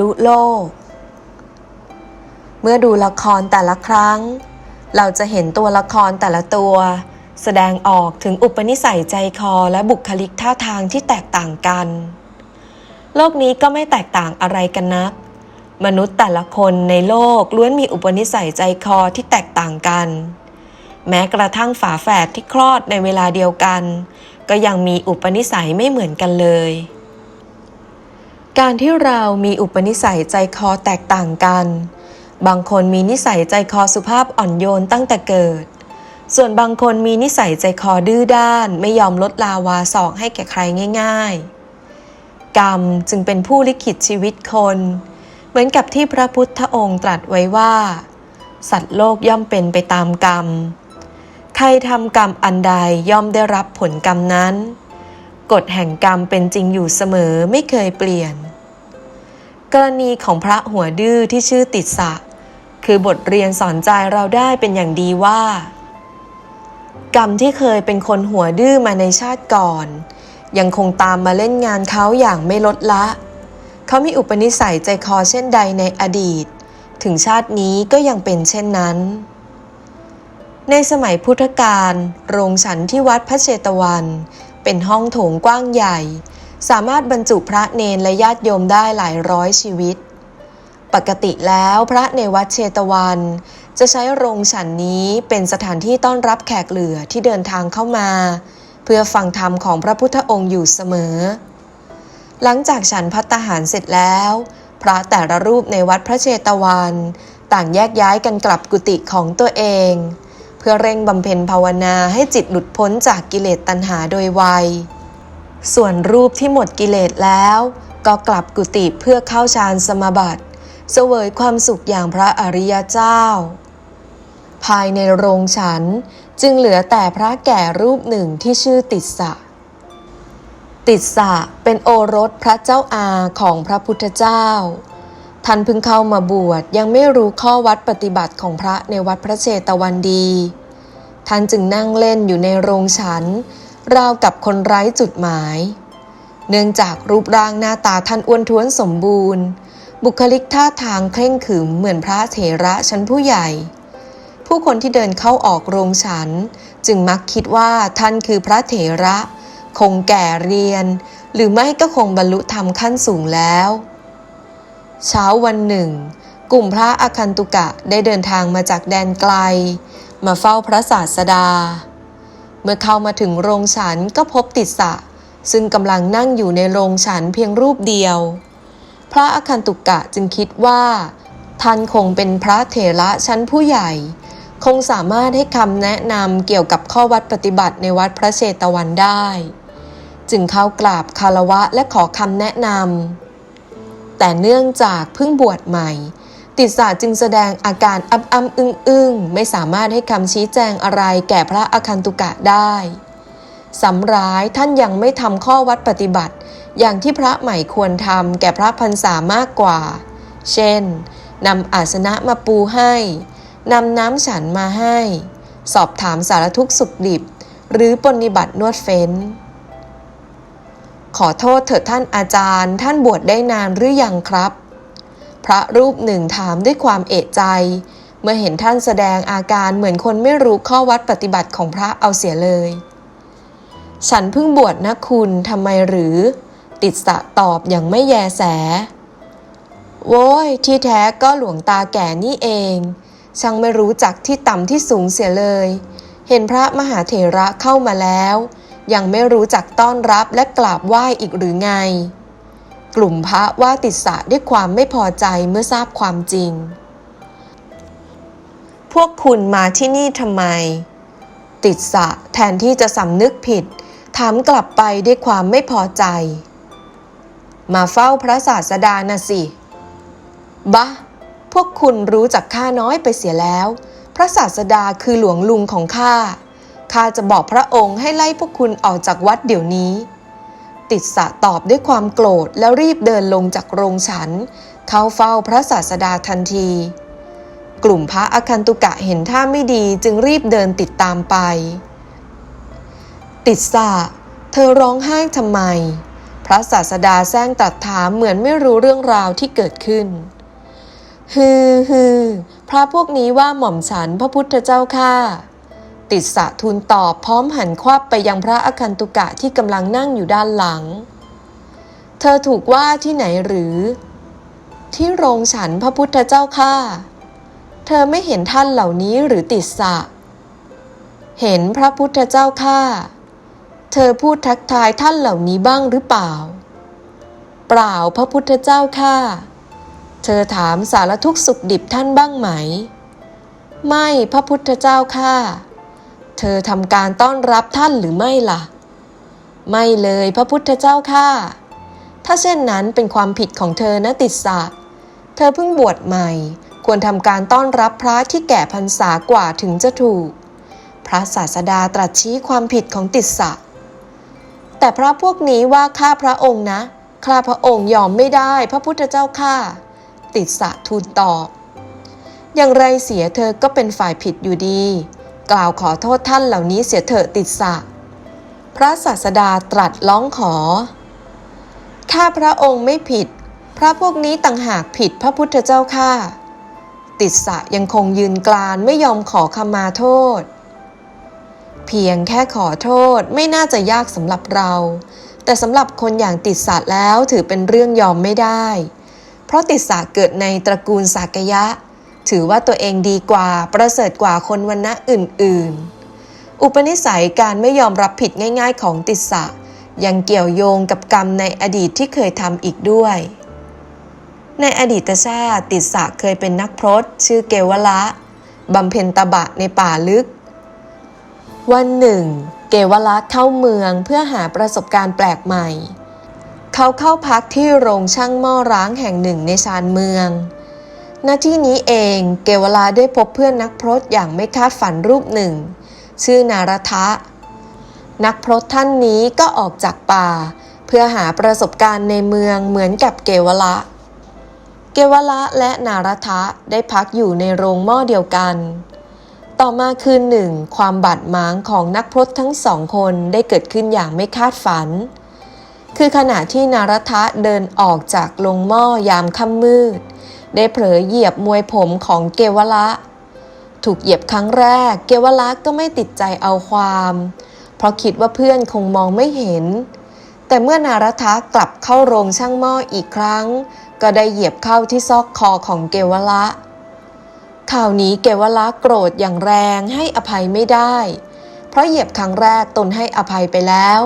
ลุโลก เมื่อดูละครแต่ละครั้ง เราจะเห็นตัวละครแต่ละตัว แสดงออกถึงอุปนิสัยใจคอและบุคลิกท่าทางที่แตกต่างกัน โลกนี้ก็ไม่แตกต่างอะไรกันนัก มนุษย์แต่ละคนในโลกล้วนมีอุปนิสัยใจคอที่แตกต่างกัน แม้กระทั่งฝาแฝดที่คลอดในเวลาเดียวกัน ก็ยังมีอุปนิสัยไม่เหมือนกันเลย การที่เรามีอุปนิสัยใจคอแตกต่างกัน บางคนมีนิสัยใจคอสุภาพอ่อนโยนตั้งแต่เกิด ส่วนบางคนมีนิสัยใจคอดื้อด้าน ไม่ยอมลดลาวาสอกให้แก่ใครง่าย ๆ กรรมจึงเป็นผู้ลิขิตชีวิตคน เหมือนกับที่พระพุทธองค์ตรัสไว้ว่า สัตว์โลกย่อมเป็นไปตามกรรม ใครทำกรรมอันใดย่อมได้รับผลกรรมนั้น กฎแห่งกรรมเป็นจริงอยู่เสมอไม่เคยเปลี่ยน กรณีของพระหัวดื้อที่ชื่อติดสะ คือบทเรียนสอนใจเราได้เป็นอย่างดีว่า กรรมที่เคยเป็นคนหัวดื้อมาในชาติก่อน ยังคงตามมาเล่นงานเขาอย่างไม่ลดละ เขามีอุปนิสัยใจคอเช่นใดในอดีต ถึงชาตินี้ก็ยังเป็นเช่นนั้นในสมัยพุทธกาล โรงฉันที่วัดพระเชตวัน เป็นห้องโถงกว้างใหญ่ สามารถบรรจุพระเนนและญาติโยมได้หลายร้อยชีวิต ปกติแล้วพระในวัดเชตวัน จะใช้โรงฉันนี้เป็นสถานที่ต้อนรับแขกเหลือที่เดินทางเข้ามา เพื่อฟังธรรมของพระพุทธองค์อยู่เสมอ หลังจากฉันพัตตาหารเสร็จแล้ว พระแต่ละรูปในวัดพระเชตวัน ต่างแยกย้ายกันกลับกุฏิของตัวเอง เพื่อเร่งบำเพ็ญภาวนาให้จิตหลุดพ้นจากกิเลสตัณหาโดยไว ส่วนรูปที่หมดกิเลสแล้ว ก็กลับกุฏิเพื่อเข้าฌานสมาบัติเสวยความสุขอย่างพระอริยเจ้า ภายในโรงฉันจึงเหลือแต่พระแก่รูปหนึ่งที่ชื่อติสสะ ติสสะเป็นโอรสพระเจ้าอาของพระพุทธเจ้า ท่านเพิ่งเข้ามาบวชยังไม่รู้ข้อวัดปฏิบัติของพระในวัดพระเชตวันดี ท่านจึงนั่งเล่นอยู่ในโรงฉัน ราวกับคนไร้จุดหมาย เนื่องจากรูปร่างหน้าตาท่านอ้วนท้วนสมบูรณ์ บุคลิกท่าทางเคร่งขรึมเหมือนพระเถระชั้นผู้ใหญ่ ผู้คนที่เดินเข้าออกโรงฉัน จึงมักคิดว่าท่านคือพระเถระ คงแก่เรียน หรือไม่ก็คงบรรลุธรรมขั้นสูงแล้ว เช้าวันหนึ่ง กลุ่มพระอคันตุกะได้เดินทางมาจากแดนไกล มาเฝ้าพระศาสดา เมื่อเข้ามาถึงโรงฉันก็พบติดสะ ซึ่งกำลังนั่งอยู่ในโรงฉันเพียงรูปเดียว พระอคันตุกะจึงคิดว่าท่านคงเป็นพระเถระชั้นผู้ใหญ่ คงสามารถให้คำแนะนำเกี่ยวกับข้อวัดปฏิบัติในวัดพระเชตวันได้ จึงเข้ากราบคารวะและขอคำแนะนำ แต่เนื่องจากเพิ่งบวชใหม่ ติดสาจึงแสดงอาการอับอัมอึ้งอึ้งไม่สามารถให้คำชี้แจงอะไรแก่พระอคันตุกะได้สำร้ายท่านยังไม่ทำข้อวัดปฏิบัติ อย่างที่พระใหม่ควรทำแก่พระพรรษามากกว่า เช่นนำอาสนะมาปูให้นำน้ำฉันมาให้ สอบถามสารทุกข์สุขดิบ หรือปฏิบัตินวดเฟ้น ขอโทษเถิดท่านอาจารย์ ท่านบวชได้นานหรือยังครับ พระรูปหนึ่งถามด้วยความเอะใจ เมื่อเห็นท่านแสดงอาการเหมือนคนไม่รู้ข้อวัดปฏิบัติของพระเอาเสียเลย ฉันเพิ่งบวชนะคุณทำไมหรือ ติดสะตอบอย่างไม่แยแส โว้ย ที่แท้ก็หลวงตาแก่นี่เอง ช่างไม่รู้จักที่ต่ำที่สูงเสียเลย เห็นพระมหาเถระเข้ามาแล้ว ยังไม่รู้จักต้อนรับและกราบไหว้อีกหรือไง กลุ่มพระว่าติดสะด้วยความไม่พอใจเมื่อทราบความจริง พวกคุณมาที่นี่ทำไม ติดสะแทนที่จะสำนึกผิด ถามกลับไปด้วยความไม่พอใจ มาเฝ้าพระศาสดานะสิบะพวกคุณรู้จักข้าน้อยไปเสียแล้ว พระศาสดาคือหลวงลุงของข้า ข้าจะบอกพระองค์ให้ไล่พวกคุณออกจากวัดเดี๋ยวนี้ ติดสะตอบด้วยความโกรธแล้วรีบเดินลงจากโรงฉัน เข้าเฝ้าพระศาสดาทันที กลุ่มพระอคันตุกะเห็นท่าไม่ดีจึงรีบเดินติดตามไป ติดสะเธอร้องไห้ทำไม พระศาสดาแซงตัดถามเหมือนไม่รู้เรื่องราวที่เกิดขึ้นฮือฮือพระพวกนี้ว่าหม่อมฉันพระพุทธเจ้าค่ะ ติดสะทูลตอบพร้อมหันควับไปยังพระอคันตุกะที่กำลังนั่งอยู่ด้านหลัง เธอถูกว่าที่ไหนหรือ ที่โรงฉันพระพุทธเจ้าค่ะเธอไม่เห็นท่านเหล่านี้หรือติดสะ เห็นพระพุทธเจ้าค่ะเธอพูดทักทายท่านเหล่านี้บ้างหรือเปล่า เปล่าพระพุทธเจ้าค่ะเธอถามสารทุกสุขดิบท่านบ้างไหม ไม่พระพุทธเจ้าค่ะ เธอทำการต้อนรับท่านหรือไม่ล่ะ ไม่เลยพระพุทธเจ้าค่ะ ถ้าเช่นนั้นเป็นความผิดของเธอนะติดสะ เธอเพิ่งบวชใหม่ ควรทำการต้อนรับพระที่แก่พรรษากว่าถึงจะถูก พระศาสดาตรัสชี้ความผิดของติดสะ แต่พระพวกนี้ว่าข้าพระองค์นะข้าพระองค์ยอมไม่ได้พระพุทธเจ้าข้าติดสะทูลตอบ อย่างไรเสียเธอก็เป็นฝ่ายผิดอยู่ดี กล่าวขอโทษท่านเหล่านี้เสียเถอะติดสะ พระศาสดาตรัสร้องขอข้าพระองค์ไม่ผิด พระพวกนี้ต่างหากผิดพระพุทธเจ้าข้าติดสะยังคงยืนกลานไม่ยอมขอขมาโทษ เพียงแค่ขอโทษไม่น่าจะยากสำหรับเรา แต่สำหรับคนอย่างติดสะแล้วถือเป็นเรื่องยอมไม่ได้ เพราะติดสะเกิดในตระกูลสากยะ ถือว่าตัวเองดีกว่าประเสริฐกว่าคนวันณะอื่น ๆ อุปนิสัยการไม่ยอมรับผิดง่าย ๆ ของติดสะยังเกี่ยวโยงกับกรรมในอดีตที่เคยทำอีกด้วย ในอดีตชาติติดสะเคยเป็นนักพรตชื่อเกวละบำเพ็ญตบะในป่าลึก วันหนึ่ง เกวละเข้าเมืองเพื่อหาประสบการณ์แปลกใหม่ เขาเข้าพักที่โรงช่างหม้อร้างแห่งหนึ่งในชานเมือง ณที่นี้เองเกวลาได้พบเพื่อนนักพรตอย่างไม่คาดฝันรูปหนึ่ง ชื่อนารทะ นักพรตท่านนี้ก็ออกจากป่า เพื่อหาประสบการณ์ในเมืองเหมือนกับเกวละ เกวละและนารทะได้พักอยู่ในโรงหม้อเดียวกัน ต่อมาคืนหนึ่ง ความบาดหมางของนักพรตทั้งสองคนได้เกิดขึ้นอย่างไม่คาดฝัน คือขณะที่นารทะเดินออกจากโรงหม้อยามค่ำมืด ได้เผลอเหยียบมวยผมของเกวละ ถูกเหยียบครั้งแรก เกวละก็ไม่ติดใจเอาความ เพราะคิดว่าเพื่อนคงมองไม่เห็น แต่เมื่อนารทะกลับเข้าโรงช่างหม้ออีกครั้ง ก็ได้เหยียบเข้าที่ซอกคอของเกวละข่าวนี้เกวละโกรธอย่างแรงให้อภัยไม่ได้ เพราะเหยียบครั้งแรกตนให้อภัยไปแล้ว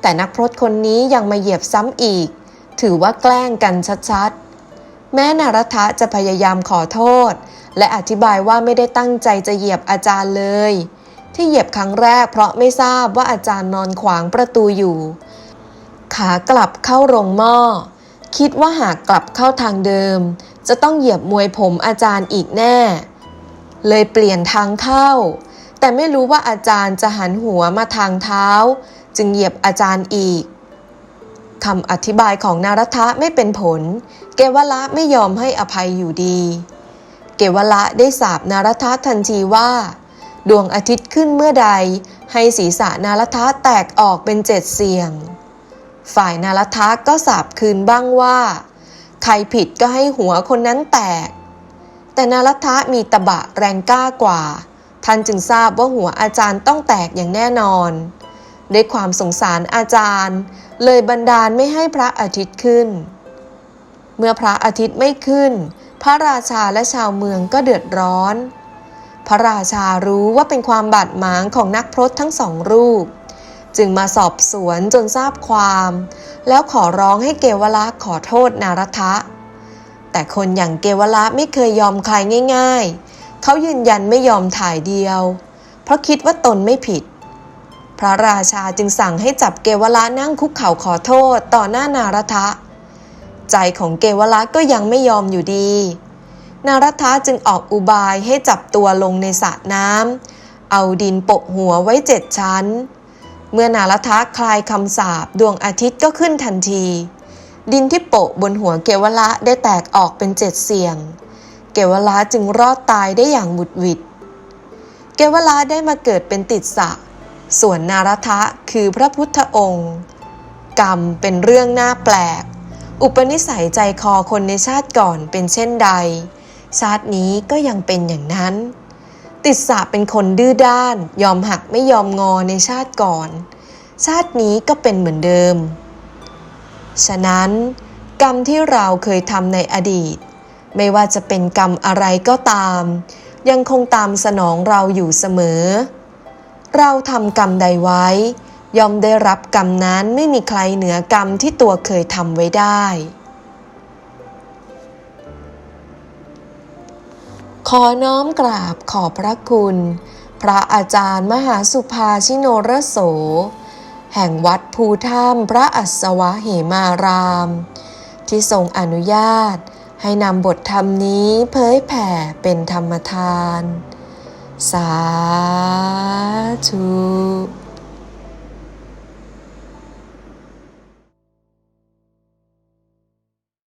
แต่นักพรตคนนี้ยังมาเหยียบซ้ำอีก ถือว่าแกล้งกันชัดๆ แม้นารทะจะพยายามขอโทษ และอธิบายว่าไม่ได้ตั้งใจจะเหยียบอาจารย์เลย ที่เหยียบครั้งแรกเพราะไม่ทราบว่าอาจารย์นอนขวางประตูอยู่ ขากลับเข้าโรงหม้อ คิดว่าหากกลับเข้าทางเดิม จะต้องเหยียบมวยผมอาจารย์อีกแน่ เลยเปลี่ยนทางเข้า แต่ไม่รู้ว่าอาจารย์จะหันหัวมาทางเท้า จึงเหยียบอาจารย์อีก คำอธิบายของนารทะไม่เป็นผล เกวละไม่ยอมให้อภัยอยู่ดี เกวละได้สาบนารทะทันทีว่า ดวงอาทิตย์ขึ้นเมื่อใด ให้ศีรษะนารทะแตกออกเป็นเจ็ดเสียง ฝ่ายนารทะก็สาบคืนบ้างว่า ใครผิดก็ให้หัวคนนั้นแตก แต่นารทะมีตะบะแรงกล้ากว่า ท่านจึงทราบว่าหัวอาจารย์ต้องแตกอย่างแน่นอน ด้วยความสงสารอาจารย์ เลยบันดาลไม่ให้พระอาทิตย์ขึ้น เมื่อพระอาทิตย์ไม่ขึ้น พระราชาและชาวเมืองก็เดือดร้อน พระราชารู้ว่าเป็นความบาดหมางของนักพรตทั้งสองรูป จึงมาสอบสวนจนทราบความ แล้วขอร้องให้เกวละขอโทษนารทะ แต่คนอย่างเกวละไม่เคยยอมใครง่าย ๆ เขายืนยันไม่ยอมถ่ายเดียว เพราะคิดว่าตนไม่ผิด พระราชาจึงสั่งให้จับเกวละนั่งคุกเข่าขอโทษต่อหน้านารทะ ใจของเกวละก็ยังไม่ยอมอยู่ดี นารทะจึงออกอุบายให้จับตัวลงในสระน้ำเอาดินโปะหัวไว้เจ็ดชั้น เมื่อนารทะคลายคำสาปดวงอาทิตย์ก็ขึ้นทันที ดินที่โปะบนหัวเกวละได้แตกออกเป็นเจ็ดเสียง เกวละจึงรอดตายได้อย่างหมุดหวิดเกวละได้มาเกิดเป็นติดสะ ส่วนนารทะคือพระพุทธองค์ กรรมเป็นเรื่องน่าแปลก อุปนิสัยใจคอคนในชาติก่อนเป็นเช่นใด ชาตินี้ก็ยังเป็นอย่างนั้น ติดสะเป็นคนดื้อด้าน ยอมหักไม่ยอมงอในชาติก่อน ชาตินี้ก็เป็นเหมือนเดิม ฉะนั้น กรรมที่เราเคยทำในอดีต ไม่ว่าจะเป็นกรรมอะไรก็ตาม ยังคงตามสนองเราอยู่เสมอ เราทำกรรมใดไว้ ย่อมได้รับกรรมนั้นไม่มีใครเหนือกรรมที่ตัวเคยทำไว้ได้ ขอน้อมกราบขอบพระคุณ พระอาจารย์มหาสุภาชิโนรโส แห่งวัดภูถ้ำพระอัศวะเหมาราม ที่ทรงอนุญาตให้นำบทธรรมนี้เผยแผ่เป็นธรรมทาน สาธุ